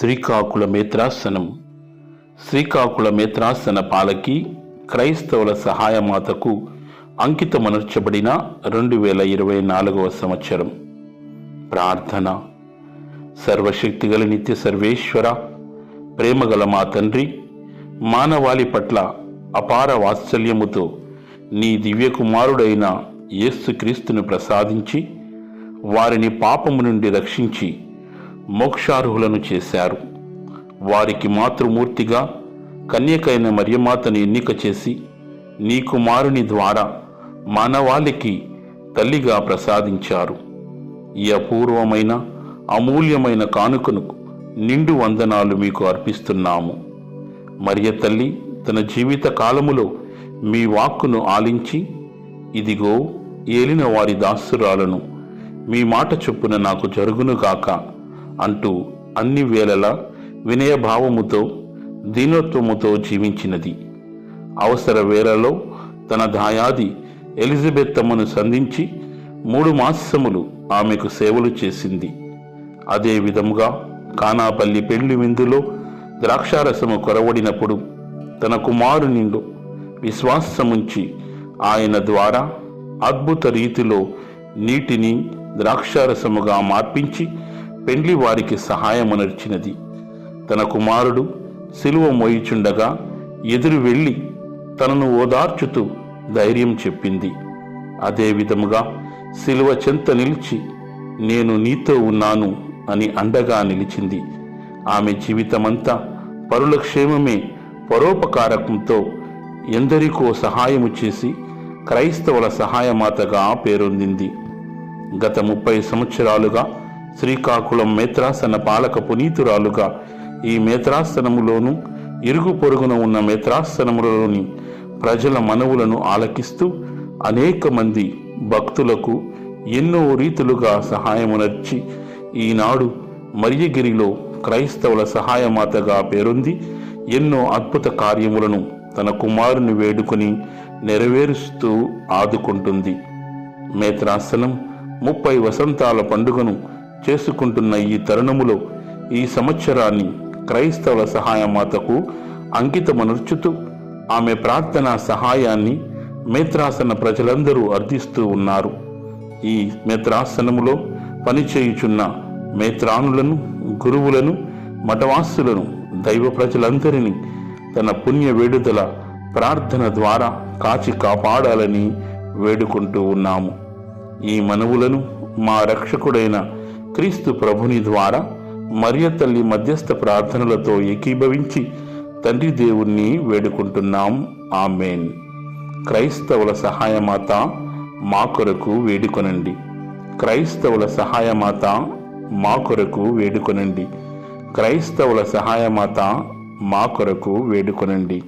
శ్రీకాకుళ మేత్రాసనం. శ్రీకాకుళ మేత్రాసన పాలకి క్రైస్తవుల సహాయమాతకు అంకితమనర్చబడిన రెండు వేల ఇరవై నాలుగవ సంవత్సరం. ప్రార్థన. సర్వశక్తిగల నిత్య సర్వేశ్వర ప్రేమగల మా తండ్రి మానవాళి పట్ల అపార వాత్సల్యముతో నీ దివ్యకుమారుడైన యేసుక్రీస్తును ప్రసాదించి వారిని పాపము నుండి రక్షించి మోక్షార్హులను చేశారు. వారికి మాతృమూర్తిగా కన్యకైన మరియమాతను ఎన్నిక చేసి నీ కుమారుని ద్వారా మానవాళికి తల్లిగా ప్రసాదించారు. ఈ అపూర్వమైన అమూల్యమైన కానుకను నిండు వందనాలు మీకు అర్పిస్తున్నాము. మరియ తల్లి తన జీవిత కాలములో మీ వాక్కును ఆలించి ఇదిగో ఏలిన వారి దాసురాలను మీ మాట చొప్పున నాకు జరుగునుగాక. అంటూ అన్ని వేళలా వినయభావముతో దీనత్వముతో జీవించినది. అవసర వేళలో తన దాయాది ఎలిజబెత్తమ్మను సంధించి మూడు మాసములు ఆమెకు సేవలు చేసింది. అదే విధముగా కానాపల్లి పెళ్ళి విందులో ద్రాక్షారసము కొరవడినప్పుడు తన కుమారునిండు విశ్వాసముంచి ఆయన ద్వారా అద్భుత రీతిలో నీటిని ద్రాక్షారసముగా మార్పించి పెండ్లి వారికి సహాయమునర్చినది. తన కుమారుడు సిలువ మోయిచుండగా ఎదురు వెళ్ళి తనను ఓదార్చుతూ ధైర్యం చెప్పింది. అదే విధముగా సిలువ చెంత నిలిచి నేను నీతో ఉన్నాను అని అండగా నిలిచింది. ఆమె జీవితమంతా పరుల క్షేమమే పరోపకారకంతో ఎందరికో సహాయము చేసి క్రైస్తవుల సహాయమాతగా పేరొందింది. గత ముప్పై సంవత్సరాలుగా శ్రీకాకుళం మేత్రాసన పాలక పునీతురాలుగా. ఈ మేత్రాసనములోను ఇరుగు పొరుగున ఉన్న మేత్రాసనములలోని ప్రజల మనవులను ఆలకిస్తూ అనేక మంది భక్తులకు ఎన్నో రీతులుగా సహాయమునర్చి ఈనాడు మరియగిరిలో క్రైస్తవుల సహాయమాతగా పేరొంది ఎన్నో అద్భుత కార్యములను తన కుమారుని వేడుకొని నెరవేరుస్తూ ఆదుకుంటుంది. మేత్రాసనం ముప్పై వసంతాల పండుగను చేసుకుంటున్న ఈ తరుణములో ఈ సంవత్సరాన్ని క్రైస్తవుల సహాయమాతకు అంకితమనర్చుతూ ఆమె ప్రార్థనా సహాయాన్ని మేత్రాసన ప్రజలందరూ అర్థిస్తూ ఉన్నారు. ఈ మేత్రాసనములో పనిచేయుచున్న మేత్రానులను గురువులను మఠవాసులను దైవ ప్రజలందరినీ తన పుణ్య వేడుదల ప్రార్థన ద్వారా కాచి కాపాడాలని వేడుకుంటూ ఉన్నాము. ఈ మనవులను మా రక్షకుడైన క్రీస్తు ప్రభుని ద్వారా మరియ తల్లి మధ్యస్థ ప్రార్థనలతో ఏకీభవించి తండ్రి దేవుణ్ణి వేడుకుంటున్నాం. ఆమెన్. క్రైస్తవుల సహాయమాత మా కొరకు వేడుకొనండి. క్రైస్తవుల సహాయమాత మా కొరకు వేడుకొనండి. క్రైస్తవుల సహాయమాత మా కొరకు వేడుకొనండి.